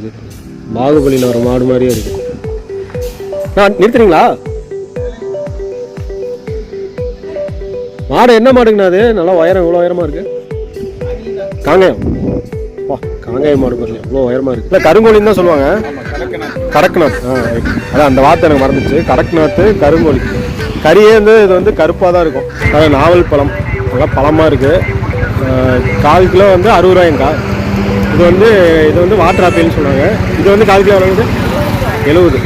இருக்கு. பாகுபலியில் ஒரு மாடு மாதிரியே இருக்கு. நான் நிறுத்துறீங்களா? மாடு என்ன மாடுங்கண்ணா அது? நல்லா உயரம் இவ்வளோ உயரமாக இருக்கு. காங்காயம். வா காங்காயம் மாடு பாருங்க இவ்வளோ உயரமாக இருக்கு. இல்லை கருங்கோழின்னு தான் சொல்லுவாங்க. கடக்நாத் ஆ அதான் அந்த வார்த்தை எனக்கு மறந்துச்சு கடக்நாத்து கருங்கோழி. கறியே வந்து இது வந்து கருப்பாக தான் இருக்கும். அதாவது நாவல் பழம். நல்லா பழமாக இருக்குது கால் கிலோ வந்து அறுபது ரூபாய்ங்கக்கா இது வந்து இது வந்து வாட்டர் ஆப்பிள்னு சொன்னாங்க இது வந்து கால் கிலோ எவ்வளவு எழுபது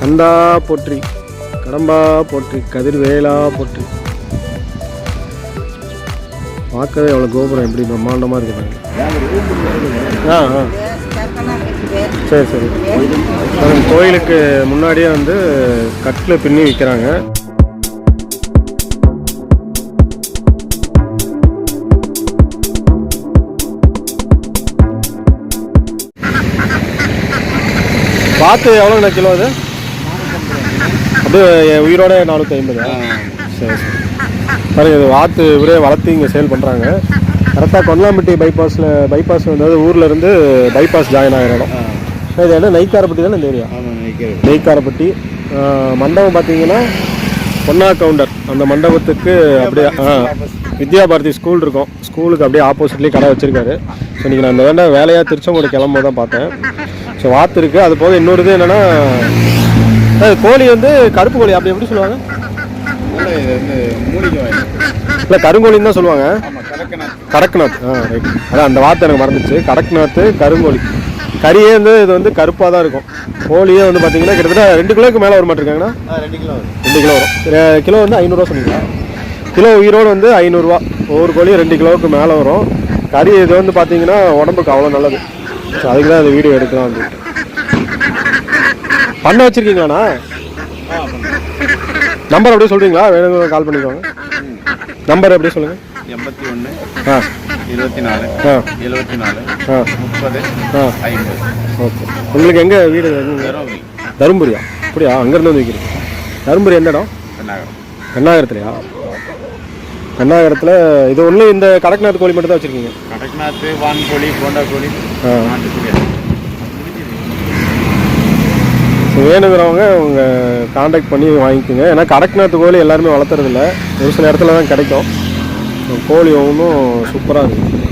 கந்தா போற்றி கடம்பா போற்றி கதிர்வேலா போற்றி. பார்க்கவே எவ்வளோ கோபுரம் எப்படி பிரம்மாண்டமாக இருக்குது ஆ ஆ. சரி சரி. கோயிலுக்கு முன்னாடியே வந்து கட்டில் பின்னி விற்கிறாங்க வாத்து எவ்வளோண்ணா கிலோ அது? அப்படியே என் உயிரோட நானூற்றி ஐம்பது சரி சரி. பாருங்க இது வாத்து இவரே வளர்த்து இங்கே சேல் பண்ணுறாங்க கரெக்டாக கொல்லாம்பட்டி பைபாஸில் பைபாஸ் வந்து ஊரில் இருந்து பைபாஸ் ஜாயின் ஆகிற இடம் இது என்ன நெய்க்காரப்பட்டி தானே இந்த ஏரியா? நெய்க்காரப்பட்டி மண்டபம் பார்த்தீங்கன்னா பொன்னா கவுண்டர். அந்த மண்டபத்துக்கு அப்படியே வித்யா பாரதி ஸ்கூல் இருக்கும். ஸ்கூலுக்கு அப்படியே ஆப்போசிட்லேயே கடை வச்சிருக்காரு. ஸோ இன்றைக்கி நான் இந்த வேண்டாம் வேலையாக திருச்செங்கோடு கிளம்பும்போது தான் பார்த்தேன். ஸோ வாத்து இருக்குது அது போக இன்னொரு இது என்னென்னா கோழி வந்து கருப்பு கோழி அப்படி எப்படி சொல்லுவாங்க? இல்லை கருங்கோழின்னு தான் சொல்லுவாங்க. கடக்நாத் ஆ ரைட் அதான் அந்த வார்த்தை எனக்கு மறந்துச்சு. கடக்நாத்து கருங்கோழி. கறியே வந்து இது வந்து கருப்பாக தான் இருக்கும். கோழியே வந்து பார்த்தீங்கன்னா கிட்டத்தட்ட ரெண்டு கிலோக்கு மேலே வர மாட்டிருக்காங்கண்ணா ரெண்டு கிலோ வரும். ரெண்டு கிலோ வரும். கிலோ வந்து ஐநூறுரூவா சொன்னீங்களா கிலோ உயிரோடு வந்து ஐநூறுரூவா ஒவ்வொரு கோழியும் ரெண்டு கிலோவுக்கு மேலே வரும். கறி இது வந்து பார்த்தீங்கன்னா உடம்புக்கு அவ்வளோ நல்லது. ஸோ அதுக்கு தான் இந்த வீடியோ எடுக்கலாம் அப்படின்ட்டு. பண்ண வச்சுருக்கீங்களாண்ணா? நம்பர் அப்படியே சொல்கிறீங்களா வேணுங்க கால் பண்ணிக்கோங்க. நம்பர் அப்படியே சொல்லுங்கள் எண்பத்தி ஒன்று ஆ. இருபத்தி நாலு ஆ. எழுபத்தி நாலு ஆ. முப்பது ஆ. ஐம்பது. ஓகே. உங்களுக்கு எங்கே வீடு தருமபுரியா? அப்படியா? அங்கேருந்து வந்து வைக்கிறீங்க. தருமபுரி எந்த இடம்? பெண்ணாகரம் கண்ணாகரத்துலையா? கண்ணாகரத்தில் இது ஒன்று இந்த கடக்நாத் கோழி மட்டும் தான் வச்சுருக்கீங்க? கடக்நாத் போண்டா கோழி. நாட்டுக்கோழி ஸோ வேணுங்கிறவங்க அவங்க காண்டாக்ட் பண்ணி வாங்கிக்கோங்க. ஏன்னா கடக்நாத் கோழி எல்லாருமே வளர்த்துறதில்ல. ஒரு சில இடத்துல தான் கிடைக்கும். கோழி ஒன்றும் சூப்பராக இருக்குது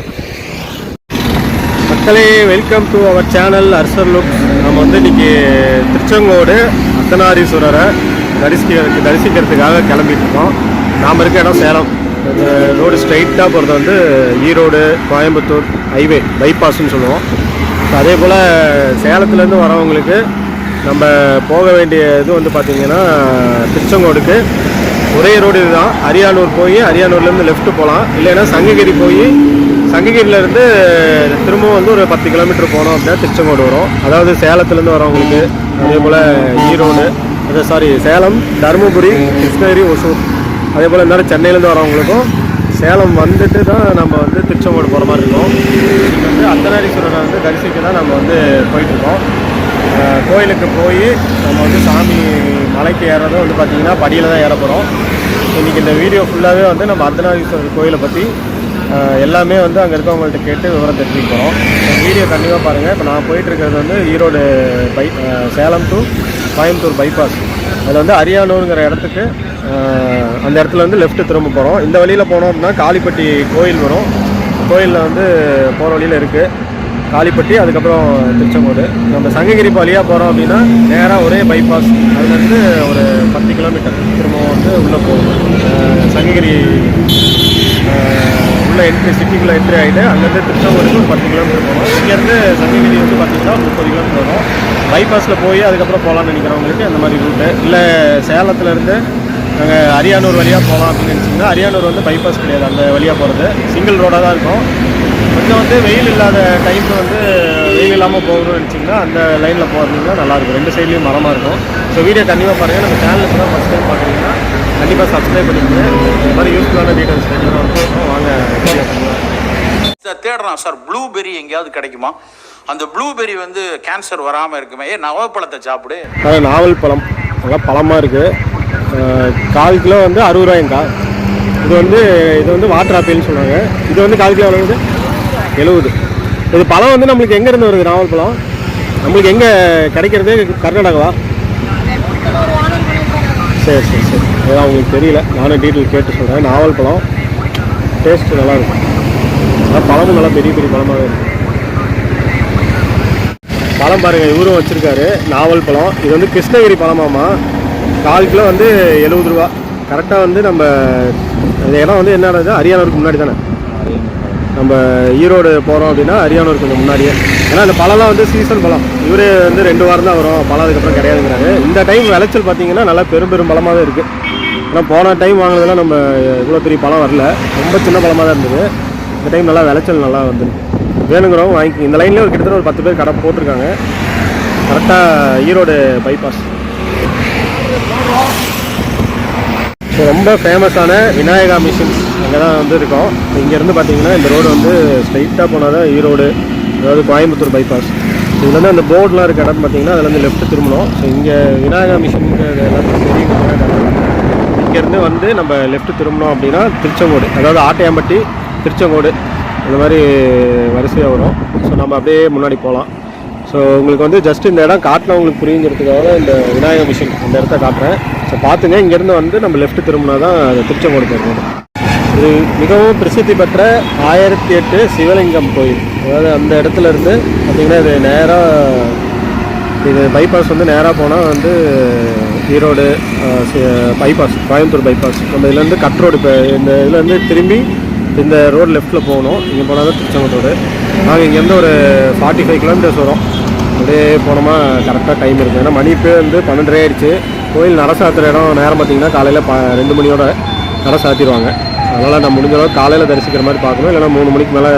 மக்களே வெல்கம் டு அவர் சேனல் அர்சர் லுக் நம்ம வந்து இன்னைக்கு திருச்செங்கோடு அர்த்தநாரீஸ்வரரை தரிசிக்கிறதுக்கு தரிசிக்கிறதுக்காக கிளம்பிட்டு இருக்கோம். நாம் இருக்க இடம் சேலம். ரோடு ஸ்ட்ரைட்டாக போகிறது வந்து ஈரோடு கோயம்புத்தூர் ஹைவே பைபாஸ்ன்னு சொல்லுவோம். ஸோ அதே போல் சேலத்துலேருந்து வரவங்களுக்கு நம்ம போக வேண்டிய இது வந்து பார்த்திங்கன்னா திருச்செங்கோடுக்கு. ஒரே ரோடு இதுதான். அரியானூர் போய் அரியானூர்லேருந்து லெஃப்ட் போகலாம். இல்லைன்னா சங்ககிரி போய் சங்ககிரியிலேருந்து திரும்பவும் வந்து ஒரு பத்து கிலோமீட்டர் போனோம் அப்படின்னா திருச்செங்கோடு வரும். அதாவது சேலத்துலேருந்து வரவங்களுக்கு அதே போல் ஈரோடு அது சாரி சேலம் தருமபுரி கிருஷ்ணகிரி ஒசூர். அதே போல் இருந்தாலும் சென்னையிலேருந்து வரவங்களுக்கும் சேலம் வந்துட்டு தான் நம்ம வந்து திருச்செங்கோடு போகிற மாதிரி இருக்கும். இங்கே வந்து அர்த்தநாரீஸ்வரரை வந்து தரிசிக்க தான் நம்ம வந்து போயிட்டுருக்கோம். கோயிலுக்கு போய் நம்ம வந்து சாமி மலைக்கு ஏறதும் வந்து பார்த்திங்கன்னா படியில் தான் ஏற போகிறோம் இன்றைக்கி இந்த வீடியோ ஃபுல்லாகவே வந்து நம்ம அர்த்தநாரீஸ்வரர் கோயிலை பற்றி எல்லாமே வந்து அங்கே இருக்கவங்கள்ட்ட கேட்டு விவரம் தெரிஞ்சுக்க போகிறோம் வீடியோ கண்டிப்பாக பாருங்கள் இப்போ நான் போயிட்டு இருக்கிறது வந்து Erode by Salem to Coimbatore bypass அதில் வந்து அரியானூருங்கிற இடத்துக்கு அந்த இடத்துல வந்து லெஃப்ட் திரும்ப போகிறோம் இந்த வழியில் போனோம் அப்படின்னா காளிப்பட்டி கோயில் வரும். கோயிலில் வந்து போகிற வழியில் இருக்குது காளிப்பட்டி அதுக்கப்புறம் திருச்செங்கோடு. நம்ம சங்ககிரி வழியாக போகிறோம் அப்படின்னா நேராக ஒரே பைபாஸ் அதுலேருந்து ஒரு பத்து கிலோமீட்டர் திரும்பவும் வந்து உள்ளே போகும். சங்ககிரி உள்ளே உள்ள என்ட்ரி சிட்டிக்குள்ளே என்ட்ரி ஆகிட்டு அங்கேருந்து திருச்செங்கோடுக்கு ஒரு பத்து கிலோமீட்டர் போகணும். இங்கேருந்து சங்ககிரி வந்து பார்த்திங்கன்னா முப்பது கிலோமீட்டர் வரும். பைபாஸில் போய் அதுக்கப்புறம் போகலான்னு நினைக்கிறவங்களுக்கு அந்த மாதிரி ரூட்டு இல்லை சேலத்துலேருந்து நாங்கள் அரியானூர் வழியாக போகலாம் அப்படின்னு நினச்சிங்கன்னா அரியானூர் வந்து பைபாஸ் கிடையாது. அந்த வழியாக போகிறது சிங்கிள் ரோடாக தான் இருக்கும். கொஞ்சம் வந்து வெயில் இல்லாத டைமில் வந்து வெயில் இல்லாமல் போகணும்னு நினச்சிங்கன்னா அந்த லைனில் போகிறதுனா நல்லாயிருக்கும் ரெண்டு சைட்லேயும் மரமாக இருக்கும். ஸோ வீடியோ கண்டிப்பாக பாருங்கள் நம்ம சேனலுக்கு தான் ஃபஸ்ட் டைம் பார்க்குறீங்கன்னா கண்டிப்பாக சப்ஸ்கிரைப் பண்ணிக்கோங்க. இந்த மாதிரி யூஸ்ஃபுல்லான டீட்டெயில்ஸ் இருக்கும் வாங்க வீடியோ தேடுறான். சார் ப்ளூபெர்ரி எங்கேயாவது கிடைக்குமா? அந்த ப்ளூபெர்ரி வந்து கேன்சர் வராமல் இருக்குமே. ஏ நவப்பழத்தை சாப்பிடு. நாவல் பழம். நல்லா பழமாக இருக்குது கால் கிலோ வந்து அறுபது ரூபாய்ங்கக்கா இது வந்து இது வந்து வாட்டர் ஆப்பிள்னு சொன்னாங்க இது வந்து கால் கிலோ எவ்வளோ எழுபது. இது பழம் வந்து நம்மளுக்கு எங்கேருந்து வருது நாவல் பழம்? நம்மளுக்கு எங்கே கிடைக்கிறது கர்நாடகாவா? சரி சரி சரி. அதான் உங்களுக்கு தெரியல. நானும் டீட்டெயில் கேட்டு சொல்கிறேன் நாவல் பழம். டேஸ்ட்டு நல்லா இருக்கும் ஆனால் பழமும் நல்லா பெரிய பெரிய பழமாகவே இருக்கும் பழம் பாருங்கள் இவரும் வச்சுருக்காரு. நாவல் பழம். இது வந்து கிருஷ்ணகிரி பழமாம்மா. கால் கிலோ வந்து எழுபது ரூபா. கரெக்டாக வந்து நம்ம இந்த இடம் வந்து என்னது அரியானூருக்கு முன்னாடி தானே? நம்ம ஈரோடு போகிறோம் அப்படின்னா அரியானூருக்கு கொஞ்சம் முன்னாடியே. ஏன்னா இந்த பழம்லாம் வந்து சீசன் பழம். இவரே வந்து ரெண்டு வாரம் தான் வரும். பழம் அதுக்கப்புறம் கிடையாதுங்கிறாரு. இந்த டைம் விளைச்சல் பார்த்தீங்கன்னா நல்லா பெரும் பெரும் தான் இருக்குது ஆனால் போன டைம் வாங்கினதெல்லாம் நம்ம இவ்வளோ பெரிய பழம் வரல. ரொம்ப சின்ன பழமாக தான் இருந்தது. இந்த டைம் நல்லா விளைச்சல் நல்லா வந்துருக்கு வேணுங்கிறவங்க வாங்கி இந்த லைன்லேயே ஒரு கிட்டத்தட்ட ஒரு பத்து பேர் கடை போட்டிருக்காங்க. கரெக்டாக ஈரோடு பைபாஸ் ரொம்ப ஃபேமஸான விநாயகா மிஷின்ஸ் அங்கே தான் வந்து இருக்கோம் இங்கேருந்து பார்த்தீங்கன்னா இந்த ரோடு வந்து ஸ்ட்ரைட்டாக போனால் தான் ஈரோடு அதாவது கோயம்புத்தூர் பைபாஸ் இதுல அந்த போர்டெலாம் இருக்க இடம் பார்த்தீங்கன்னா அதுலேருந்து லெஃப்ட் திரும்பணும். ஸோ இங்கே விநாயகா மிஷின் எல்லாத்தையும் தெரியும் இங்கேருந்து வந்து நம்ம லெஃப்ட் திரும்பினோம் அப்படின்னா திருச்செங்கோடு அதாவது ஆட்டையாம்பட்டி திருச்செங்கோடு இந்த மாதிரி வரிசையாக வரும். ஸோ நம்ம அப்படியே முன்னாடி போகலாம். ஸோ உங்களுக்கு வந்து ஜஸ்ட் இந்த இடம் காட்டினா உங்களுக்கு புரியுங்கிறதுக்காக இந்த விநாயகர் மிஷின் இந்த இடத்த காட்டுறேன். ஸோ பார்த்துங்க. இங்கேருந்து வந்து நம்ம லெஃப்ட் திரும்பினா தான் அது திருச்செங்கோடு போயிருக்கோம் இது மிகவும் பிரசித்தி பெற்ற ஆயிரத்தி எட்டு சிவலிங்கம் கோயில். அதாவது அந்த இடத்துல இருந்து பார்த்திங்கன்னா இது நேராக இது பைபாஸ் வந்து நேராக போனால் வந்து ஈரோடு பைபாஸ் கோயம்புத்தூர் பைபாஸ் நம்ம இதுலேருந்து கட் ரோடு இப்போ இந்த இதுலேருந்து திரும்பி இந்த ரோடு லெஃப்ட்டில் போகணும். இங்கே போனால் தான் திருச்செங்கோடு ரோடு நாங்கள் இங்கேருந்து ஒரு ஃபார்ட்டி ஃபைவ் கிலோமீட்டர்ஸ் வரும். அப்படியே போனோமா கரெக்டாக டைம் இருக்குது ஏன்னா மணி இப்போ வந்து பன்னெண்டரை ஆயிடுச்சு. கோயில் நட சாத்துற இடம் நேரம் பார்த்தீங்கன்னா காலையில் ப ரெண்டு மணியோட நட சாத்திடுவாங்க. அதனால் நான் முடிஞ்ச அளவுக்கு காலையில் தரிசிக்கிற மாதிரி பார்க்கணும். இல்லைனா மூணு மணிக்கு மேலே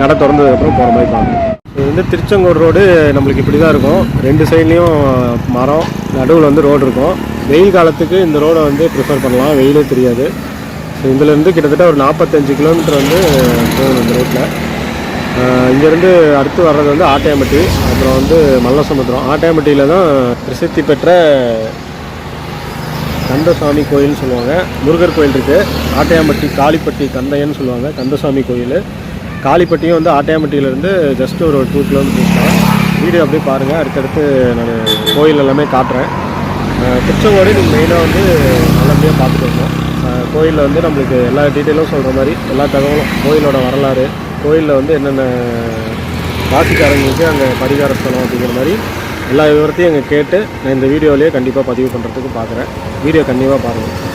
நட திறந்ததுக்கப்புறம் போகிற மாதிரி பார்க்கணும். இது வந்து திருச்செங்கோடு ரோடு நம்மளுக்கு இப்படி தான் இருக்கும். ரெண்டு சைட்லேயும் மரம் நடுவில் வந்து ரோடு இருக்கும். வெயில் காலத்துக்கு இந்த ரோடை வந்து ப்ரிஃபர் பண்ணலாம். வெயிலே தெரியாது. ஸோ இதுலேருந்து கிட்டத்தட்ட ஒரு நாற்பத்தஞ்சு கிலோமீட்டர் வந்து போகணும் இந்த ரோட்டில் இங்கேருந்து அடுத்து வர்றது வந்து ஆட்டையம்பட்டி அப்புறம் வந்து மல்லசமுத்திரம். ஆட்டையம்பட்டியில் தான் பிரசித்தி பெற்ற கந்தசாமி கோயில்னு சொல்லுவாங்க. முருகர் கோயில் இருக்குது ஆட்டையாம்பட்டி காளிப்பட்டி கந்தையன்னு சொல்லுவாங்க. கந்தசாமி கோயில். காளிப்பட்டியும் வந்து ஆட்டையாம்பட்டியிலேருந்து ஜஸ்ட் ஒரு டூ கிலோமீட்டர்ஸ் தான். வீடியோ அப்படியே பாருங்கள் அடுத்தடுத்து நான் கோயில் எல்லாமே காட்டுறேன். அஹ் திருச்செங்கோடு நீங்கள் மெயினாக வந்து நல்லபடியாக பார்த்துட்டு வரணும். கோயிலில் வந்து நம்மளுக்கு எல்லா டீட்டெயிலும் சொல்கிற மாதிரி எல்லா தகவலும் கோயிலோட வரலாறு கோயிலில் வந்து என்னென்ன ராசிக்காரங்களுக்கு அங்கே பரிகார ஸ்தலம் அப்படிங்கிற மாதிரி எல்லா விவரத்தையும் அங்கே கேட்டு நான் இந்த வீடியோவிலேயே கண்டிப்பாக பதிவு பண்ணுறதுக்கு பார்க்குறேன் வீடியோ கண்டிப்பாக பாருங்கள்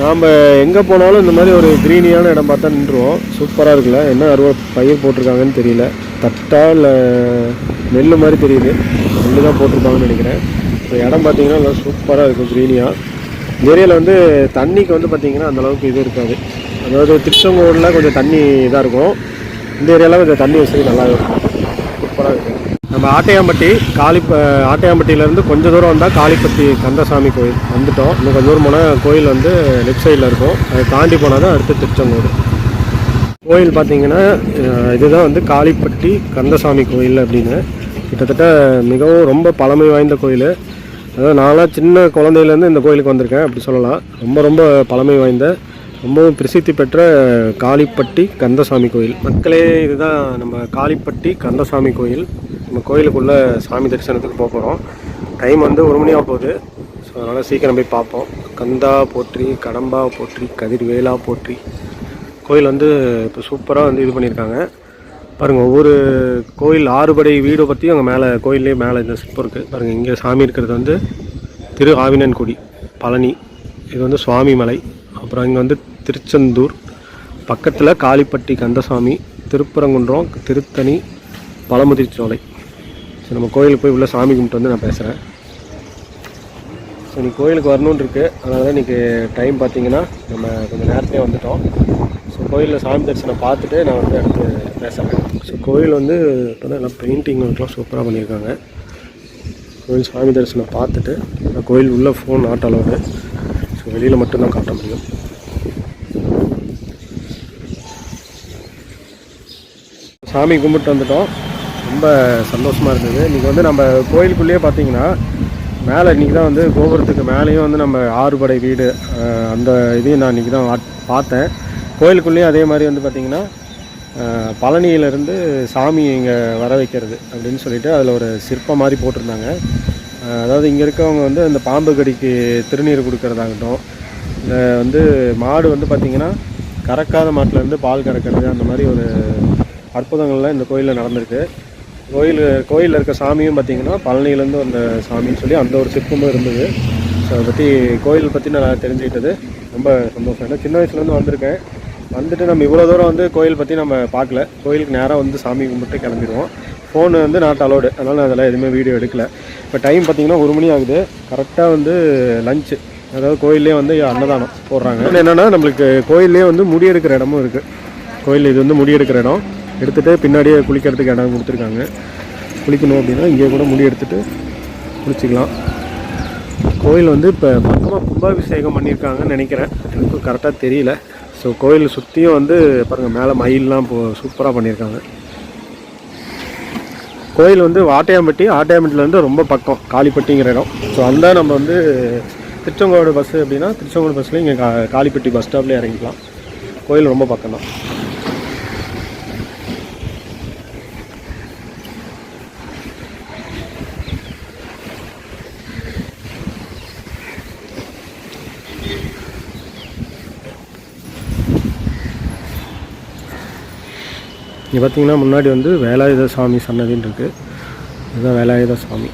நாம் எங்கே போனாலும் இந்த மாதிரி ஒரு க்ரீனியான இடம் பார்த்தா நின்றுவோம். சூப்பராக இருக்குல்ல? என்ன அருவா பயிர் போட்டிருக்காங்கன்னு தெரியல. தட்டா இல்லை நெல் மாதிரி தெரியுது. நெல் தான் போட்டிருப்பாங்கன்னு நினைக்கிறேன். இப்போ இடம் பார்த்தீங்கன்னா நல்லா சூப்பராக இருக்கும் க்ரீனியாக இந்த ஏரியாவில் வந்து தண்ணிக்கு வந்து பார்த்திங்கன்னா அந்தளவுக்கு இது இருக்காது. அதாவது திருச்செங்கோடில் கொஞ்சம் தண்ணி இதாக இருக்கும். இந்த ஏரியாவில் இந்த தண்ணி வசதி நல்லா இருக்கும் சூப்பராக நம்ம ஆட்டையாம்பட்டி காளிப்ப ஆட்டையாம்பட்டியிலேருந்து கொஞ்சம் தூரம் வந்தால் காளிப்பட்டி கந்தசாமி கோயில் வந்துட்டோம். இன்னும் கொஞ்சம் தூரம் போனால் கோயில் வந்து லெஃப்ட் சைடில் இருக்கும். அதை தாண்டி போனால் தான் அடுத்து திருச்செங்கோடு. கோயில் பார்த்தீங்கன்னா இதுதான் வந்து காளிப்பட்டி கந்தசாமி கோயில் அப்படின்னு. கிட்டத்தட்ட மிகவும் ரொம்ப பழமை வாய்ந்த கோயில். அதாவது நான்லாம் சின்ன குழந்தையிலேருந்து இந்த கோயிலுக்கு வந்திருக்கேன் அப்படி சொல்லலாம். ரொம்ப ரொம்ப பழமை வாய்ந்த ரொம்பவும் பிரசித்தி பெற்ற காளிப்பட்டி கந்தசாமி கோயில். மக்களே இதுதான் நம்ம காளிப்பட்டி கந்தசாமி கோயில். நம்ம கோயிலுக்குள்ளே சாமி தரிசனத்துக்கு போக போகிறோம் டைம் வந்து ஒரு மணியாக போகுது. ஸோ அதனால் சீக்கிரம் போய் பார்ப்போம். கந்தா போற்றி கடம்பா போற்றி கதிர்வேலா போற்றி. கோயில் வந்து இப்போ சூப்பராக வந்து இது பண்ணியிருக்காங்க. பாருங்கள் ஒவ்வொரு கோயில் ஆறுபடை வீடை பற்றியும் அங்கே மேலே கோயிலே மேலே இந்த சிற்பம் இருக்குது பாருங்கள் இங்கே சாமி இருக்கிறது வந்து திரு ஆவினன்குடி பழனி. இது வந்து சுவாமி மலை. அப்புறம் இங்கே வந்து திருச்செந்தூர். பக்கத்தில் காளிப்பட்டி கந்தசாமி திருப்பரங்குன்றம் திருத்தணி பழமுதிர்ச்சோலை ஸோ நம்ம கோயிலுக்கு போய் உள்ள சாமி கும்பிட்டு வந்து நான் பேசுகிறேன் ஸோ நீ கோயிலுக்கு வரணுன்னு இருக்குது அதனால தான் இன்றைக்கி டைம் பார்த்தீங்கன்னா நம்ம கொஞ்சம் நேரத்தே வந்துட்டோம். ஸோ கோயிலில் சாமி தரிசனம் பார்த்துட்டு நான் வந்து அடுத்து பேசுகிறேன் ஸோ கோயில் வந்து இப்போ எல்லாம் பெயிண்டிங் ஒர்க்லாம் சூப்பராக பண்ணியிருக்காங்க. கோயில் சாமி தரிசனம் பார்த்துட்டு நான் கோயில் உள்ள ஃபோன் நாட் ஸோ வெளியில் மட்டும்தான் காட்ட முடியும். சாமி கும்பிட்டு வந்துட்டோம். ரொம்ப சந்தோஷமாக இருந்தது. இன்றைக்கி வந்து நம்ம கோயிலுக்குள்ளேயே பார்த்தீங்கன்னா மேலே இன்றைக்கி தான் வந்து கோபுரத்துக்கு மேலேயும் வந்து நம்ம ஆறுபடை வீடு அந்த இதையும் நான் இன்றைக்கி தான் பார்த்தேன். கோயிலுக்குள்ளேயும் அதே மாதிரி வந்து பார்த்திங்கன்னா பழனியிலேருந்து சாமி இங்கே வர வைக்கிறது அப்படின்னு சொல்லிட்டு அதில் ஒரு சிற்பம் மாதிரி போட்டிருந்தாங்க. அதாவது இங்கே இருக்கவங்க வந்து அந்த பாம்பு கடிக்கு திருநீர் கொடுக்கறதாகட்டும் இந்த வந்து மாடு வந்து பார்த்திங்கன்னா கறக்காத மாட்டிலேருந்து பால் கறக்கிறது அந்த மாதிரி ஒரு அற்புதங்கள்லாம் இந்த கோயிலில் நடந்திருக்கு. கோயில் கோயிலில் இருக்க சாமியும் பார்த்தீங்கன்னா பழனியிலேருந்து வந்த சாமின்னு சொல்லி அந்த ஒரு சிற்பமும் இருந்தது. ஸோ அதை பற்றி கோயில் பற்றி நான் தெரிஞ்சுக்கிட்டது. ரொம்ப சந்தோஷம். ஏன்னா சின்ன வயசுலேருந்து வந்திருக்கேன். வந்துட்டு நம்ம இவ்வளோ தூரம் வந்து கோயில் பற்றி நம்ம பார்க்கல. கோயிலுக்கு நேராக வந்து சாமி கும்பிட்டு கிளம்பிடுவோம். ஃபோனு வந்து நாட் அலோடு அதனால் நான் அதெல்லாம் எதுவுமே வீடியோ எடுக்கல. இப்போ டைம் பார்த்திங்கன்னா ஒரு மணி ஆகுது. கரெக்டாக வந்து லஞ்சு அதாவது கோயிலே வந்து அன்னதானம் போடுறாங்க. என்னென்னா நம்மளுக்கு கோயிலே வந்து முடி எடுக்கிற இடமும் இருக்குது கோயில் இது வந்து முடி எடுக்கிற இடம். எடுத்துகிட்டு பின்னாடியே குளிக்கிறதுக்கு இடம் கொடுத்துருக்காங்க. குளிக்கணும் அப்படின்னா இங்கே கூட முடி எடுத்துகிட்டு குளிச்சிக்கலாம். கோயில் வந்து இப்போ பக்கமாக கும்பாபிஷேகம் பண்ணியிருக்காங்கன்னு நினைக்கிறேன். எனக்கும் கரெக்டாக தெரியல. ஸோ கோயில் சுற்றியும் வந்து பாருங்கள் மேலே மயிலெலாம் இப்போ சூப்பராக பண்ணியிருக்காங்க. கோயில் வந்து ஆட்டையாம்பட்டி ஆட்டையாம்பட்டிலேருந்து ரொம்ப பக்கம் காளிப்பட்டிங்கிற இடம். ஸோ அந்த நம்ம வந்து திருச்செங்கோடு பஸ்ஸு அப்படின்னா திருச்செங்கோடு பஸ்ஸில் இங்கே கா காளிப்பட்டி பஸ் ஸ்டாப்லேயே இறங்கிக்கலாம். கோயில் ரொம்ப பக்கம் தான் இங்கே பார்த்தீங்கன்னா முன்னாடி வந்து வேலாயுத சாமி சன்னதின்னு இருக்குது இதுதான் வேலாயுத சாமி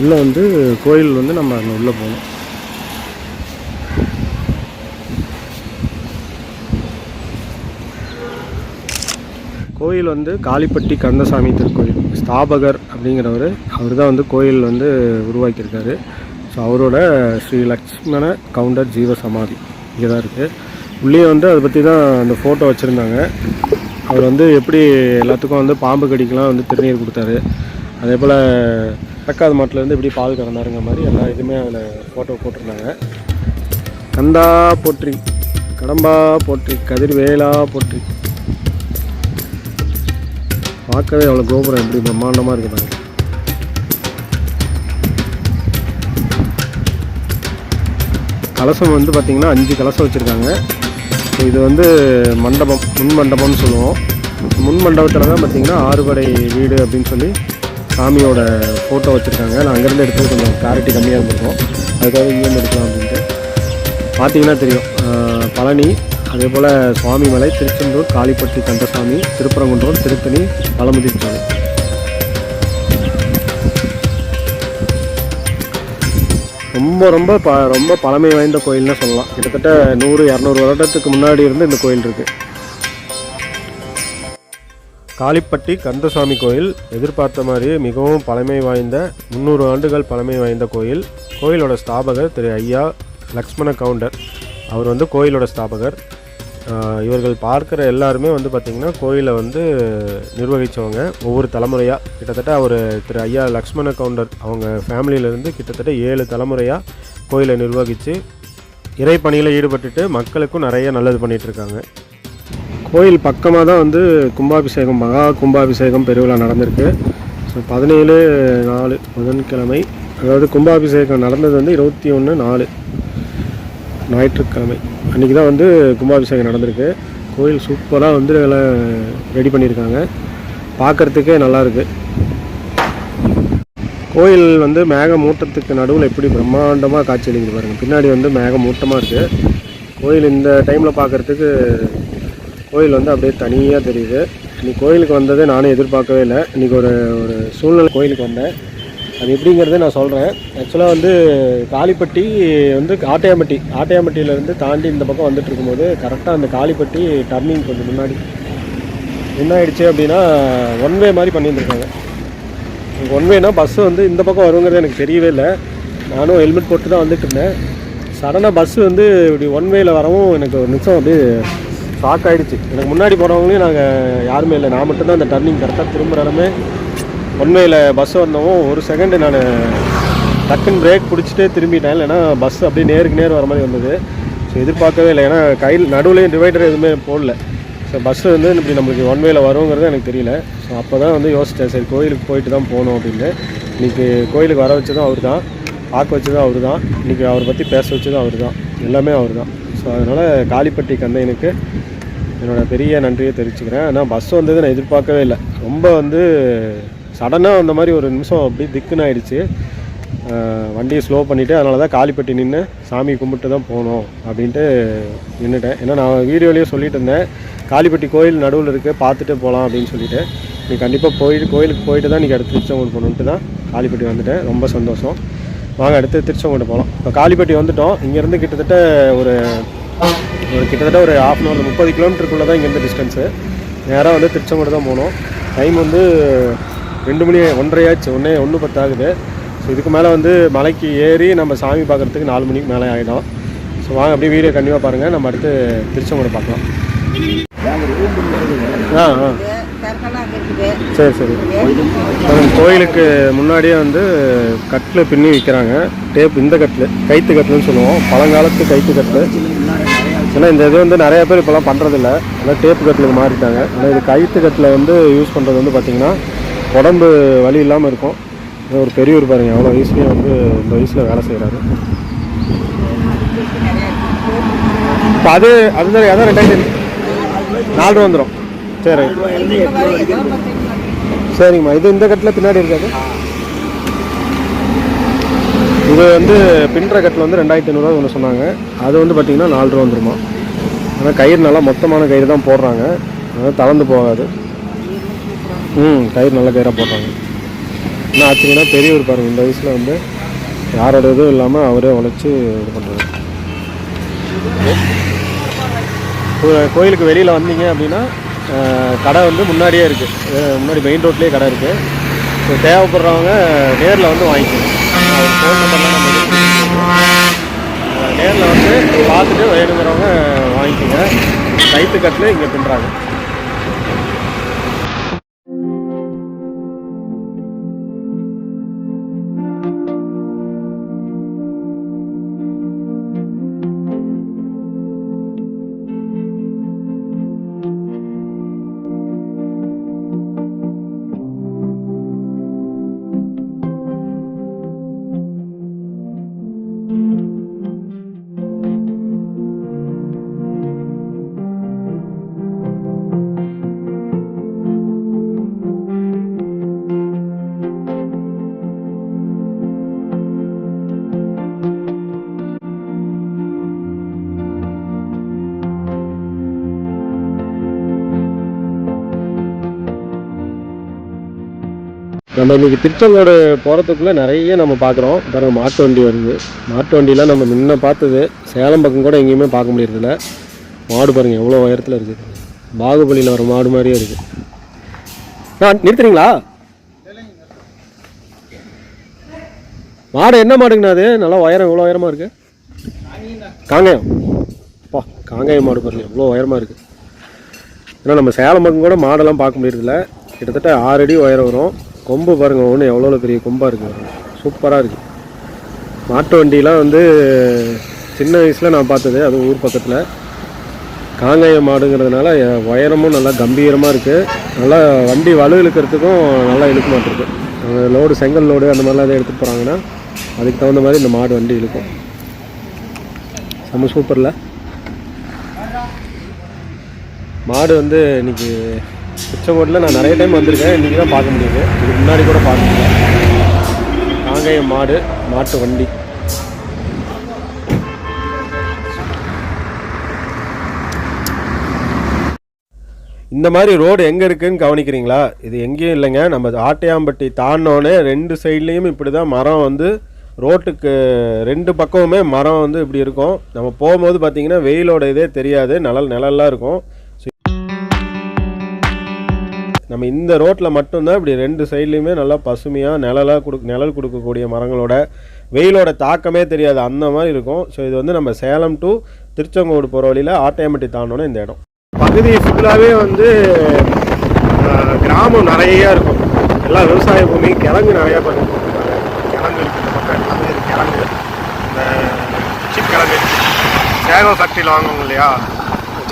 உள்ளே வந்து கோயில் வந்து நம்ம அங்கே உள்ளே போகணும். கோயில் வந்து காளிப்பட்டி கந்தசாமி திருக்கோயில் ஸ்தாபகர் அப்படிங்கிறவர் அவர் தான் வந்து கோயில் வந்து உருவாக்கியிருக்காரு. ஸோ அவரோட ஸ்ரீ லக்ஷ்மண கவுண்டர் ஜீவ சமாதி இங்கே தான் இருக்குது உள்ளே வந்து அதை பற்றி தான் அந்த ஃபோட்டோ வச்சுருந்தாங்க. அவர் வந்து எப்படி எல்லாத்துக்கும் வந்து பாம்பு கடிக்கெலாம் வந்து திருநீர் கொடுத்தாரு. அதே போல் தக்காத மாட்டிலேருந்து எப்படி பால் கறந்தாருங்க மாதிரி எல்லா இதுவுமே அதில் ஃபோட்டோ போட்டிருந்தாங்க. கந்தா போற்றி கடம்பா போற்றி கதிர்வேலா போற்றி. பார்க்கவே அவ்வளோ கோபுரம் எப்படி பிரம்மாண்டமாக இருக்குது பாருங்க. கலசம் வந்து பார்த்திங்கன்னா அஞ்சு கலசம் வச்சுருக்காங்க. இது வந்து மண்டபம் முன் மண்டபம்னு சொல்லுவோம். முன் மண்டபத்தில் தான் பார்த்திங்கன்னா ஆறுபடை வீடு அப்படின்னு சொல்லி சாமியோட ஃபோட்டோ வச்சுருக்காங்க. நான் அங்கேருந்து எடுத்து கொஞ்சம் கிளாரிட்டி கம்மியாக இருந்திருக்கும். அதுக்காக இங்கேருந்து எடுக்கலாம் அப்படின்ட்டு. பார்த்தீங்கன்னா தெரியும். பழனி அதே போல் சுவாமிமலை திருச்செந்தூர் காளிப்பட்டி கந்தசாமி திருப்பரங்குன்றம் திருத்தணி பழமுதிர்ச்சாமி ரொம்ப ரொம்ப ப ரொம்ப பழமை வாய்ந்த கோயில்னு சொல்லலாம். கிட்டத்தட்ட நூறு இரநூறு வருடத்துக்கு முன்னாடி இருந்து இந்த கோயில் இருக்குது காளிப்பட்டி கந்தசாமி கோயில் எதிர்பார்த்த மாதிரியே மிகவும் பழமை வாய்ந்த முந்நூறு ஆண்டுகள் பழமை வாய்ந்த கோயில். கோயிலோட ஸ்தாபகர் திரு ஐயா லக்ஷ்மண கவுண்டர். அவர் வந்து கோயிலோட ஸ்தாபகர். இவர்கள் பார்க்குற எல்லாருமே வந்து பார்த்திங்கன்னா கோயிலை வந்து நிர்வகித்தவங்க ஒவ்வொரு தலைமுறையாக கிட்டத்தட்ட அவர் திரு ஐயா லக்ஷ்மண கவுண்டர் அவங்க ஃபேமிலியிலேருந்து கிட்டத்தட்ட ஏழு தலைமுறையாக கோயிலை நிர்வகித்து இறைப்பணியில் ஈடுபட்டுட்டு மக்களுக்கும் நிறைய நல்லது பண்ணிகிட்ருக்காங்க கோயில் பக்கமாக தான் வந்து கும்பாபிஷேகம் மகா கும்பாபிஷேகம் பெருவிழா நடந்திருக்கு. ஸோ பதினேழு நாலு புதன்கிழமை அதாவது கும்பாபிஷேகம் நடந்தது வந்து இருபத்தி ஒன்று நாலு. ஞாயிற்றுக்கிழமை. அன்றைக்கி தான் வந்து கும்பாபிஷேகம் நடந்திருக்கு. கோயில் சூப்பராக வந்து எல்லாம் ரெடி பண்ணியிருக்காங்க. பார்க்குறதுக்கே நல்லாயிருக்கு கோயில் வந்து மேக மூட்டத்துக்கு நடுவில் எப்படி பிரம்மாண்டமாக காட்சி அளிக்குது பாருங்கள் பின்னாடி வந்து மேக மூட்டமாக இருக்குது கோயில் இந்த டைமில் பார்க்குறதுக்கு கோயில் வந்து அப்படியே தனியாக தெரியுது. இன்னைக்கு கோயிலுக்கு வந்ததே நானும் எதிர்பார்க்கவே இல்லை. இன்றைக்கி ஒரு ஒரு சூழ்நிலை கோயிலுக்கு வந்தேன். அது எப்படிங்கிறத நான் சொல்கிறேன் ஆக்சுவலாக வந்து காளிப்பட்டி வந்து ஆட்டையாம்பட்டி ஆட்டையாம்பட்டியிலேருந்து தாண்டி இந்த பக்கம் வந்துட்டு இருக்கும்போது கரெக்டாக அந்த காளிப்பட்டி டர்னிங் கொஞ்சம் முன்னாடி. என்ன ஆயிடுச்சு அப்படின்னா ஒன் வே மாதிரி பண்ணியிருந்துருக்காங்க. ஒன் வேனா பஸ்ஸு வந்து இந்த பக்கம் வருங்கிறது எனக்கு தெரியவே இல்லை. நானும் ஹெல்மெட் போட்டு தான் வந்துட்டு இருந்தேன். சடனாக பஸ்ஸு வந்து இப்படி ஒன் வேயில் வரவும் எனக்கு ஒரு நிமிஷம் அப்படியே ஷாக் ஆகிடுச்சு எனக்கு முன்னாடி போகிறவங்களையும் நாங்கள் யாருமே இல்லை. நான் மட்டும்தான் அந்த டர்னிங் கரெக்டாக திரும்புகிற இடமே ஒன் பஸ் வந்தவும் ஒரு செகண்டு நான் டக்குன்னு பிரேக் பிடிச்சிட்டே திரும்பிட்டேன். இல்லைன்னா பஸ் அப்படியே நேருக்கு நேர் வர மாதிரி வந்தது. ஸோ எதிர்பார்க்கவே இல்லை. ஏன்னா கையில் நடுவுலேயும் டிவைடர் எதுவுமே போடல. ஸோ பஸ்ஸு வந்து இப்படி நம்மளுக்கு ஒன் வேல வருங்கிறது எனக்கு தெரியல. ஸோ அப்போ தான் வந்து யோசித்தேன் சரி கோயிலுக்கு போயிட்டு தான் போகணும் அப்படின்னு. இன்றைக்கி கோயிலுக்கு வர வச்சதும் அவர் தான் பார்க்க வச்சதும் அவர் தான் இன்றைக்கி அவரை பற்றி பேச வச்சதும் அவர் தான் எல்லாமே அவர் தான் ஸோ அதனால் காளிப்பட்டி கந்தையனுக்கு என்னோட பெரிய நன்றியை தெரிவிச்சுக்கிறேன். ஆனால் பஸ் வந்தது நான் எதிர்பார்க்கவே இல்லை. ரொம்ப வந்து சடனாக அந்த மாதிரி ஒரு நிமிஷம் அப்படியே திக்குன்னு ஆயிடுச்சு. வண்டியை ஸ்லோ பண்ணிவிட்டு அதனால தான் காலிப்பட்டி நின்று சாமி கும்பிட்டு தான் போகணும் அப்படின்ட்டு நின்றுட்டேன் ஏன்னா நான் வீடியோலேயே சொல்லிட்டு இருந்தேன். காளிப்பட்டி கோயில் நடுவில் இருக்குது பார்த்துட்டு போகலாம் அப்படின்னு சொல்லிவிட்டு நீ கண்டிப்பாக போயிட்டு கோயிலுக்கு போயிட்டு தான் நீங்கள் அடுத்து திருச்செங்கோடு போகணுன்ட்டு தான் காளிப்பட்டி வந்துட்டேன். ரொம்ப சந்தோஷம். வாங்க அடுத்து திருச்செங்கோடு போகலாம் இப்போ காளிப்பட்டி வந்துட்டோம். இங்கேருந்து கிட்டத்தட்ட ஒரு ஒரு கிட்டத்தட்ட ஒரு ஹாஃப் அன் ஹவர் முப்பது கிலோமீட்டருக்குள்ளே தான் இங்கேருந்து டிஸ்டன்ஸு நேராக வந்து திருச்செங்கோடு தான் போகணும் டைம் வந்து ரெண்டு மணி ஒன்றரையாச்சு ஒன்றே ஒன்று பத்து ஆகுது ஸோ இதுக்கு மேலே வந்து மலைக்கு ஏறி நம்ம சாமி பார்க்குறதுக்கு நாலு மணிக்கு மேலே ஆகிடும் ஸோ வாங்க அப்படியே வீடியோ கண்டிப்பாக பாருங்கள் நம்ம அடுத்து திருச்செங்கோடு பார்க்கலாம். ஆ ஆ. சரி சரி. கோயிலுக்கு முன்னாடியே வந்து கட்டில் பின்னி விற்கிறாங்க டேப் இந்த கட்டில் கைத்து கட்டில்னு சொல்லுவோம். பழங்காலத்து கைத்து கட்டில். ஏன்னா இந்த இது வந்து நிறைய பேர் இப்போலாம் பண்ணுறதில்ல ஆனால் டேப்பு கட்டிலுக்கு மாறிட்டாங்க. ஆனால் இது கைத்து கட்டில் வந்து யூஸ் பண்ணுறது வந்து பார்த்திங்கன்னா உடம்பு வலி இல்லாமல் இருக்கும். ஒரு பெரியவர் பாருங்க எவ்வளோ வயசுலேயே வந்து இந்த வயசில் வேலை செய்கிறாரு இப்போ அது அதுதான் அதான் ரெண்டாயிரத்தி நாலு ரூபா வந்துடும் சரி சரிங்கம்மா இது இந்த கட்டில் பின்னாடி இருக்காது இது வந்து பின்ற கட்டில் வந்து ரெண்டாயிரத்தி ஐநூறுரூவா ஒன்று சொன்னாங்க. அது வந்து பார்த்திங்கன்னா நாலு ரூபா வந்துருமா. ஆனால் கயிறு நல்லா மொத்தமான கயிறு தான் போடுறாங்க. அதனால் தளர்ந்து போகாது. ம் கயிறு நல்ல கயிறாக போடுறாங்க என்ன ஆச்சுங்கன்னா பெரியவர் பாருங்க இந்த வயசில் வந்து யாரோட இதுவும் இல்லாமல் அவரே உழைச்சி இது பண்ணுறாரு கோயிலுக்கு வெளியில் வந்தீங்க அப்படின்னா கடை வந்து முன்னாடியே இருக்குது முன்னாடி மெயின் ரோட்லேயே கடை இருக்குது ஸோ தேவைப்படுறவங்க நேரில் வந்து வாங்கிக்கணும். ஃபோன் நம்பர்லாம் நம்ம நேரில் வந்து பார்த்துட்டு வேணுங்கிறவங்க வாங்கிக்கோங்க. கைத்து கட்டில் இங்கே பின்னுறாங்க நம்ம இன்றைக்கி திருச்செங்கோடு போகிறதுக்குள்ளே நிறைய நம்ம பார்க்குறோம். பாருங்க மாட்டு வண்டி வருது. மாட்டு வண்டிலாம் நம்ம முன்ன பார்த்தது. சேலம் பக்கம் கூட எங்கேயுமே பார்க்க முடியறதில்ல. மாடு பாருங்கள் எவ்வளோ உயரத்தில் இருக்குது பாகுபலியில் வர மாடு மாதிரியே இருக்குது நான் நிறுத்துறீங்களா? மாடு என்ன மாடுங்கண்ணா அது? நல்லா உயரம் எவ்வளோ உயரமாக இருக்குது காங்கயம். அப்பா காங்காயம் மாடு பாருங்க எவ்வளோ உயரமாக இருக்குது ஏன்னா நம்ம சேலம் பக்கம் கூட மாடெல்லாம் பார்க்க முடியறதில்ல. கிட்டத்தட்ட ஆறு அடி உயரம் வரும். கொம்பு பாருங்க ஒன்று எவ்வளோ பெரிய கொம்பாக இருக்குது சூப்பராக இருக்குது மாட்டு வண்டிலாம் வந்து சின்ன வயசில் நான் பார்த்தது அது ஊர் பக்கத்தில். காங்காய மாடுங்கிறதுனால எ- உயரமும் நல்லா கம்பீரமாக இருக்குது நல்லா வண்டி வலு இழுக்கிறதுக்கும் நல்லா இழுக்க மாட்டிருக்கு. லோடு செங்கல் லோடு அந்த மாதிரிலாம் எதாவது எடுத்துகிட்டு போகிறாங்கன்னா அதுக்கு தகுந்த மாதிரி இந்த மாடு வண்டி இழுக்கும். செம்ம சூப்பரில். மாடு வந்து இன்னைக்கு பிச்சைக்கோட்டில் நான் நிறைய டைம் வந்திருக்கேன். இன்றைக்கி தான் பார்க்க முடியுது. இதுக்கு முன்னாடி கூட பார்க்கல காங்கேயம் மாடு மாட்டு வண்டி. இந்த மாதிரி ரோடு எங்கே இருக்குதுன்னு கவனிக்கிறீங்களா? இது எங்கேயும் இல்லைங்க. நம்ம ஆட்டையாம்பட்டி தாண்டினோடனே ரெண்டு சைட்லேயும் இப்படி தான் மரம் வந்து ரோட்டுக்கு ரெண்டு பக்கமுமே மரம் வந்து இப்படி இருக்கும். நம்ம போகும்போது பார்த்திங்கன்னா வெயிலோட இதே தெரியாது. நிழல் நிழல்லாம் இருக்கும். நம்ம இந்த ரோட்டில் மட்டும்தான் இப்படி ரெண்டு சைட்லேயுமே நல்லா பசுமையாக நிழலாக கொடு நிழல் கொடுக்கக்கூடிய மரங்களோட வெயிலோட தாக்கமே தெரியாது. அந்த மாதிரி இருக்கும். ஸோ இது வந்து நம்ம சேலம் டு திருச்செங்கோடு போகிற வழியில் ஆட்டையம்பட்டி தாண்டோன்னு இந்த இடம். பகுதி ஃபுல்லாகவே வந்து கிராமம் நிறையா இருக்கும். எல்லா விவசாய பூமி கிழங்கு நிறையா பண்ணிட்டு கிழங்கு இருக்கு கிழங்கு. இந்த கிழங்கு. சேகம் ஃபேக்ட்ரியில் வாங்குவோம் இல்லையா?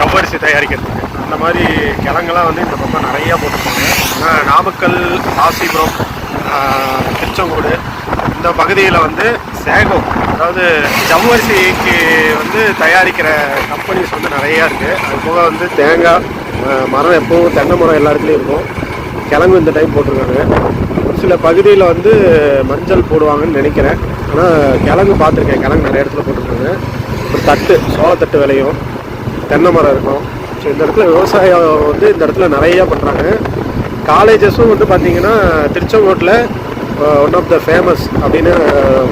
ஜவ்வரிசி தயாரிக்கிறதுக்கு. அந்த மாதிரி கிழங்கெல்லாம் வந்து இந்த பக்கம் நிறையா போட்டிருப்பாங்க. ஆனால் நாமக்கல் ராசிபுரம் திருச்செங்கோடு இந்த பகுதியில் வந்து சேகோ அதாவது ஜவ்வரிசிக்கு வந்து தயாரிக்கிற கம்பெனிஸ் வந்து நிறையா இருக்குது அது போக வந்து தேங்காய் மரம் எப்பவும் தென்னை மரம் எல்லா இடத்துலையும் இருக்கும். கிழங்கு இந்த டைம் போட்டிருக்காங்க. ஒரு சில பகுதியில் வந்து மஞ்சள் போடுவாங்கன்னு நினைக்கிறேன். ஆனால் கிழங்கு பார்த்துருக்கேன். கிழங்கு நிறைய இடத்துல போட்டிருக்காங்க. ஒரு தட்டு சோளத்தட்டு விளையும். தென்னை மரம் இருக்கும். ஸோ இந்த இடத்துல விவசாயம் வந்து இந்த இடத்துல நிறையா பண்ணுறாங்க காலேஜஸும் வந்து பார்த்தீங்கன்னா திருச்செங்கோட்டில் ஒன் ஆஃப் த ஃபேமஸ் அப்படின்னு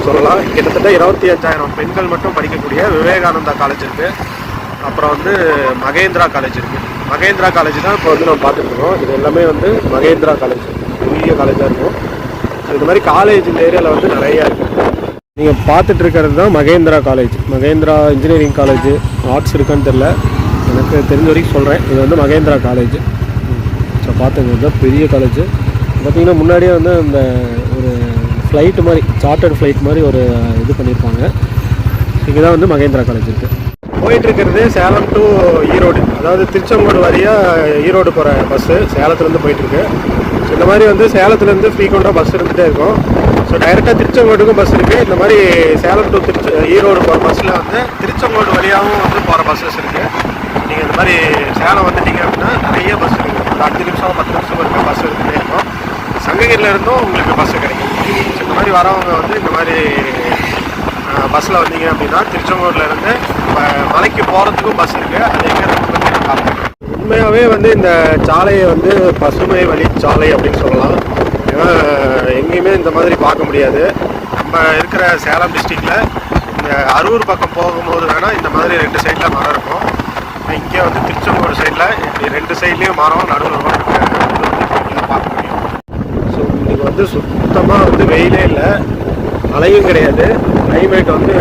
சொல்லலாம். கிட்டத்தட்ட இருபத்தி அஞ்சாயிரம் பெண்கள் மட்டும் படிக்கக்கூடிய விவேகானந்தா காலேஜ் இருக்குது அப்புறம் வந்து மகேந்திரா காலேஜ் இருக்குது மகேந்திரா காலேஜ் தான் இப்போ வந்து நம்ம பார்த்துட்ருக்கோம் இது எல்லாமே வந்து மகேந்திரா காலேஜ் பெரிய காலேஜாக இருக்கும். இது இந்த மாதிரி காலேஜ் இந்த ஏரியாவில் வந்து நிறையா இருக்குது நீங்கள் பார்த்துட்டு இருக்கிறது தான் Mahendra college Mahendra engineering college arts இருக்கான்னு தெரில எனக்கு தெரிஞ்ச வரைக்கும் சொல்கிறேன் இது வந்து மகேந்திரா காலேஜ் ஸோ பார்த்துங்க இதுதான் பெரிய காலேஜ் பார்த்திங்கன்னா முன்னாடியே வந்து அந்த ஒரு ஃப்ளைட்டு மாதிரி சார்ட்டர்ட் ஃப்ளைட் மாதிரி ஒரு இது பண்ணியிருப்பாங்க. இங்கே தான் வந்து மகேந்திரா காலேஜ் இருக்குது போயிட்டுருக்கிறது சேலம் டு ஈரோடு. அதாவது திருச்செங்கோடு வழியாக ஈரோடு போகிற பஸ்ஸு சேலத்துலேருந்து போயிட்டுருக்கு. ஸோ இந்த மாதிரி வந்து சேலத்துலேருந்து ஃப்ரீக்வெண்ட்டாக பஸ் இருந்துகிட்டே இருக்கும். ஸோ டைரெக்டாக திருச்செங்கோடுக்கும் பஸ் இருக்குது இந்த மாதிரி சேலம் டு திருச்சி ஈரோடு போகிற பஸ்ஸில் வந்து திருச்செங்கோடு வழியாகவும் வந்து போகிற பஸ்ஸஸ் இருக்குது மாதிரி சேலம் வந்துட்டீங்க அப்படின்னா நிறைய பஸ் இருக்குது ஒரு அஞ்சு நிமிஷம் பத்து நிமிஷம் வரைக்கும் பஸ் இருந்துகிட்டே இருக்கும். சங்ககிரியில் இருந்தும் உங்களுக்கு பஸ்ஸு கிடைக்கும். ஸோ இந்த மாதிரி வரவங்க வந்து இந்த மாதிரி பஸ்ஸில் வந்தீங்க அப்படின்னா திருச்செங்கோடில் இருந்து மலைக்கு போகிறதுக்கும் பஸ் இருக்குது அது எங்கே இருக்கு உண்மையாகவே வந்து இந்த சாலையை வந்து பசுமை வழி சாலை அப்படின்னு சொல்லலாம். ஏன்னா எங்கேயுமே இந்த மாதிரி பார்க்க முடியாது. நம்ம இருக்கிற சேலம் டிஸ்ட்ரிக்டில் இந்த அரூர் பக்கம் போகும்போது வேணால் இந்த மாதிரி ரெண்டு சைடில் மரம் இருக்கும். இங்கே வந்து திருச்செங்கோடு சைடில் ரெண்டு சைட்லேயும் மரம் நடுவில் பார்க்க முடியும். ஸோ இன்றைக்கி வந்து சுத்தமாக வந்து வெயிலே இல்லை. மழையும் கிடையாது. கிளைமேட் வந்து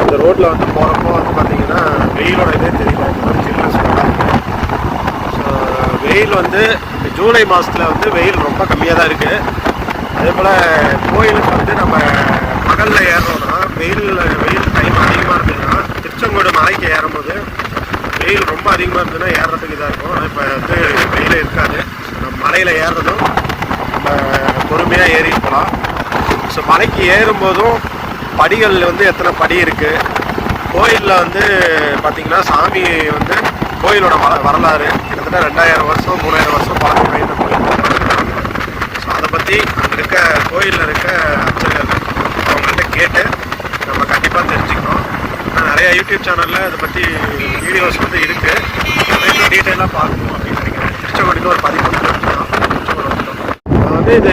இந்த ரோட்டில் வந்து போகிறப்போ வந்து பார்த்தீங்கன்னா வெயிலோட இதே தெரியல. ஒரு சில்னஸ் ஸோ வெயில் வந்து ஜூலை மாதத்தில் வந்து வெயில் ரொம்ப கம்மியாக தான் இருக்குது அதே போல் கோயிலுக்கு வந்து நம்ம பகலில் ஏறணும்னா வெயில் வெயில் டைம் அதிகமாக இருந்ததுன்னா திருச்செங்கோடு மலைக்கு ஏறும்போது வெயில் ரொம்ப அதிகமாக இருந்ததுன்னா ஏறுறதுக்கு இதாக இருக்கும். ஆனால் இப்போ வந்து வெயில் இருக்காது. நம்ம மலையில் ஏறுறதும் நம்ம பொறுமையாக ஏறிட்டு போகலாம் ஸோ மலைக்கு ஏறும்போதும் படிகள் வந்து எத்தனை படி இருக்குது கோயிலில் வந்து பார்த்திங்கன்னா சாமி வந்து கோயிலோட வர வரலாறு கிட்டத்தட்ட ரெண்டாயிரம் வருஷம் மூணாயிரம் வருஷம் பழக்கம் வாய்ந்த கோயில். ஸோ அதை பற்றி அங்கே இருக்க கோயிலில் இருக்க அர்ச்சகர்கள் அவங்கள்ட்ட கேட்டு நம்ம கண்டிப்பாக தெரிஞ்சுக்கணும் நான் நிறைய யூடியூப் சேனலில் அதை பற்றி வீடியோஸ் வந்து இருக்குது இன்னும் டீட்டெயிலாக பார்க்கணும் அப்படின்னு நினைக்கிறேன். திருச்செங்கோடுக்கு ஒரு பதிமூணு நான் வந்து இது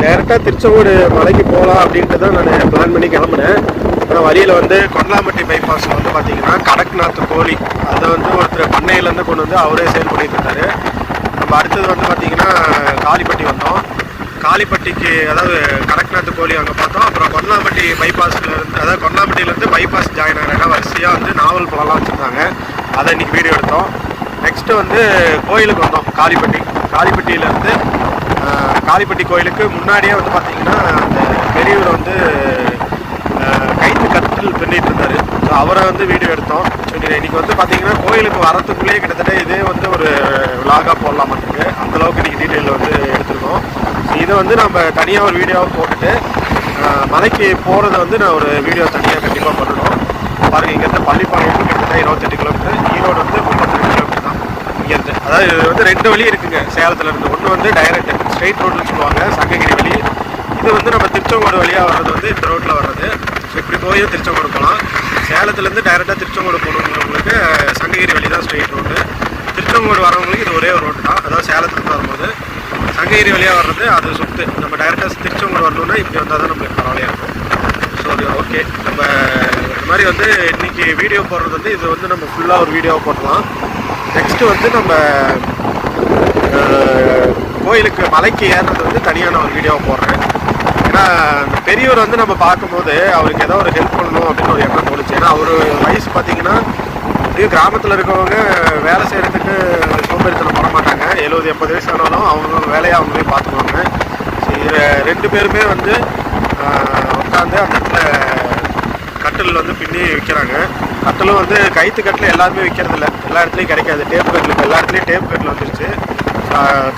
டேரெக்டாக திருச்செங்கோடு மலைக்கு போகலாம் அப்படின்ட்டு தான் நான் பிளான் பண்ணி கிளம்புனேன். ஆனால் வழியில் வந்து கொண்டலாம்பட்டி பைபாஸ் வந்து பார்த்தீங்கன்னா கடக்நாத் கோழி அதை வந்து ஒருத்தர் பண்ணையிலேருந்து கொண்டு வந்து அவரே சேல் பண்ணிட்டு இருந்தார். நம்ம அடுத்தது வந்து பார்த்தீங்கன்னா காளிப்பட்டி வந்தோம். காளிப்பட்டிக்கு அதாவது கடக்நாத் கோழி அங்கே பார்த்தோம். அப்புறம் கொன்னாம்பட்டி பைபாஸ்லேருந்து அதாவது கொண்டலாம்பட்டியிலேருந்து பைபாஸ் ஜாயின் ஆகிற இடம். வரிசையாக வந்து நாவல் பழம்லாம் வச்சுருந்தாங்க. அதை இன்னைக்கு வீடியோ எடுத்தோம். நெக்ஸ்ட்டு வந்து கோயிலுக்கு வந்தோம் காளிப்பட்டி. காளிப்பட்டியிலேருந்து காளிப்பட்டி கோயிலுக்கு முன்னாடியே வந்து பார்த்திங்கன்னா அந்த பெரியவர் வந்து கைத்து கட்டில் பின்னிட்டு இருந்தார். ஸோ அவரை வந்து வீடியோ எடுத்தோம். ஸோ இன்னைக்கு வந்து பார்த்தீங்கன்னா கோயிலுக்கு வரத்துக்குள்ளேயே கிட்டத்தட்ட இதே வந்து ஒரு விலாகாக போடலாம் அந்தளவுக்கு அந்த அளவுக்கு டீட்டெயில் வந்து எடுத்துருக்கோம். இதை வந்து நம்ம தனியாக ஒரு வீடியோவை போட்டுட்டு மலைக்கு போகிறத வந்து நான் ஒரு வீடியோ தனியாக கண்டிப்பாக பண்ணணும். பாருங்கள் இங்கேருந்து பள்ளிப்பாளையம் கிட்டத்தட்ட இருபத்தெட்டு கிலோமீட்டர் ஈரோடு வந்து முப்பத்தெட்டு கிலோமீட்டர் தான். இங்கேருந்து அதாவது இது வந்து ரெண்டு வழி இருக்குங்க சேலத்தில் இருந்து. ஒன்று வந்து டைரக்ட் ஸ்ட்ரெயிட் ரோட்டில் சொல்லுவாங்க சங்ககிரி வழி. இது வந்து நம்ம திருச்செங்கோடு வழியாக வர்றது வந்து இந்த ரோட்டில் வர்றது. இப்படி போய் திருச்செங்கோடு போகலாம் சேலத்துலேருந்து டைரெக்டாக திருச்செங்கோடு போகணுங்கிறவங்களுக்கு சங்ககிரி வழி தான் ஸ்ட்ரெயிட் ரோடு திருச்செங்கோடு வரவங்களுக்கு இது ஒரே ஒரு ரோடு தான். அதாவது சேலத்துலேருந்து வரும்போது சங்ககிரி வழியாக வர்றது அது சுற்று நம்ம டைரெக்டாக திருச்செங்கோடு வரணும்னா இப்படி வந்தால் தான் நம்மளுக்கு பரவாயில்லையா இருக்கும். ஸோ அது ஓகே நம்ம இந்த மாதிரி வந்து இன்னைக்கு வீடியோ போடுறது வந்து இது வந்து நம்ம ஃபுல்லாக ஒரு வீடியோவை போடலாம். நெக்ஸ்ட்டு வந்து நம்ம கோயிலுக்கு மலைக்கு ஏறுறது வந்து தனியான ஒரு வீடியோவை போடுறேன். ஏன்னா பெரியவர் வந்து நம்ம பார்க்கும்போது அவருக்கு ஏதோ ஒரு ஹெல்ப் பண்ணணும் அப்படின்னு ஒரு எண்ணம் தோணுச்சு. ஏன்னா அவர் வயசு பார்த்தீங்கன்னா அப்படியே கிராமத்தில் இருக்கவங்க வேலை செய்கிறதுக்கு சோம்பேறித்தனம் பண்ண எண்பது வயசு ஆனாலும் அவங்க வேலையை அவங்களே பார்த்துக்குவாங்க. ஸோ ரெண்டு பேருமே வந்து உட்காந்து அந்த இடத்துல கட்டில் வந்து பின்னி விற்கிறாங்க கட்டிலும் வந்து கைத்து கட்டில் எல்லாருமே விற்கிறதில்ல எல்லா இடத்துலையும் கிடைக்காது. டேப் கட்டில் எல்லா இடத்துலையும் டேப் கட்டில் வந்துருச்சு.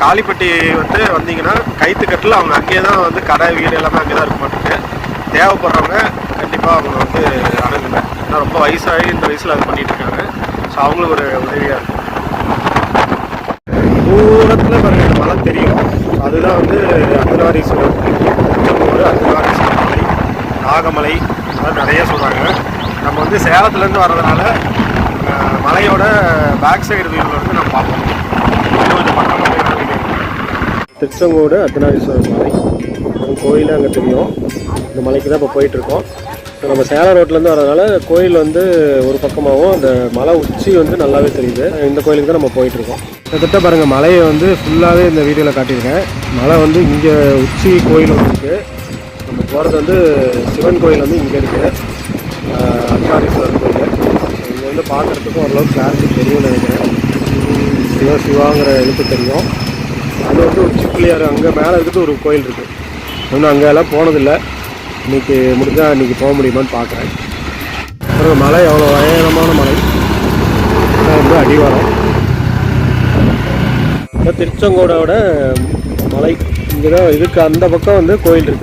காளிப்பட்டி வந்து வந்தீங்கன்னா கைத்து கட்டில் அவங்க அங்கேயே தான் வந்து கடை வீடு எல்லாமே அங்கே தான் இருக்க மாட்டேங்குது தேவைப்படுறவங்க கண்டிப்பாக அவங்க வந்து அணுகுங்க. ஏன்னா ரொம்ப வயசாகி இந்த வயசில் அது பண்ணிகிட்டு இருக்காங்க. ஸோ அவங்களுக்கு ஒரு உதவியாக இருக்கும். தூரத்தில் பாருங்க இந்த மலை தெரியும். அதுதான் வந்து அர்த்தநாரீஸ்வரர் ஒரு அர்த்தநாரீஸ்வரர் மலை நாகமலை அதெல்லாம் நிறைய சொல்கிறாங்க நம்ம வந்து சேலத்துலேருந்து வர்றதுனால மலையோட பேக் சைடு வியூவில் வந்து நம்ம பார்ப்போம். கொஞ்சம் பக்கமாக திருச்செங்கோடு அர்த்தநாரீஸ்வரர் மலை. கோயிலாக கோயில் அங்கே தெரியும். இந்த மலைக்கு தான் இப்போ போயிட்டுருக்கோம் இப்போ நம்ம சேலம் ரோட்லேருந்து வரதுனால கோயில் வந்து ஒரு பக்கமாகவும் அந்த மலை உச்சி வந்து நல்லாவே தெரியுது. இந்த கோயிலுக்கு தான் நம்ம போயிட்டுருக்கோம். கிட்டத்தட்ட பாருங்கள் மலையை வந்து ஃபுல்லாகவே இந்த வீடியோவில் காட்டியிருக்கேன். மலை வந்து இங்கே உச்சி கோயில் ஒன்று இருக்குது நம்ம போகிறது வந்து சிவன் கோயில் வந்து இங்கே இருக்குது அர்த்தாரீஸ்வரர் கோயில். இங்கே வந்து பார்க்குறதுக்கும் ஓரளவுக்கு கிளாரிட்டி தெரியும்னு நினைக்கிறேன். சிவா சிவாங்கிற எழுத்து தெரியும். அது வந்து உச்சி பிள்ளையார் அங்கே மேலே இருக்கிறது ஒரு கோயில் இருக்குது இன்னும் அங்கே எல்லாம் போனதில்லை. இன்னைக்கு முடிஞ்சால் இன்றைக்கி போக முடியுமான்னு பார்க்குறேன். அப்புறம் மலை எவ்வளோ பயங்கரமான மலை. ரொம்ப வந்து அடிவாரம். இப்போ திருச்செங்கோடோட மலை இங்கே தான் இதுக்கு அந்த பக்கம் வந்து கோயில் இருக்குது